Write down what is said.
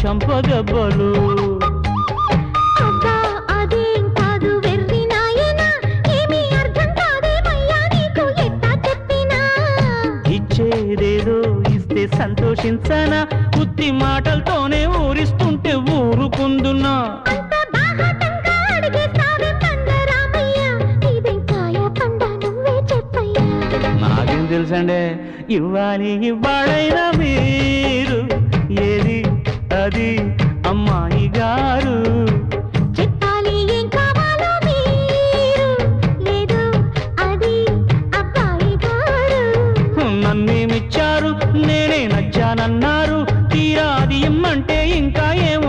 చంపదెబ్బలు నీకు ఎట్టా చెప్పినా? ఇచ్చేదేదో ఇస్తే సంతోషించనా? ఉత్తి మాటలతోనే ఊరిస్తుంటే ఊరుకుందున్నా అంత బాహాటంగా అడిగేస్తావే పండరామయ్య ఇదేం ఉన్నది అమ్మాయి గారు. నన్నేమిచ్చారు? నేనే నచ్చానన్నారు. తీరా అది ఇమ్మంటే ఇంకా ఏం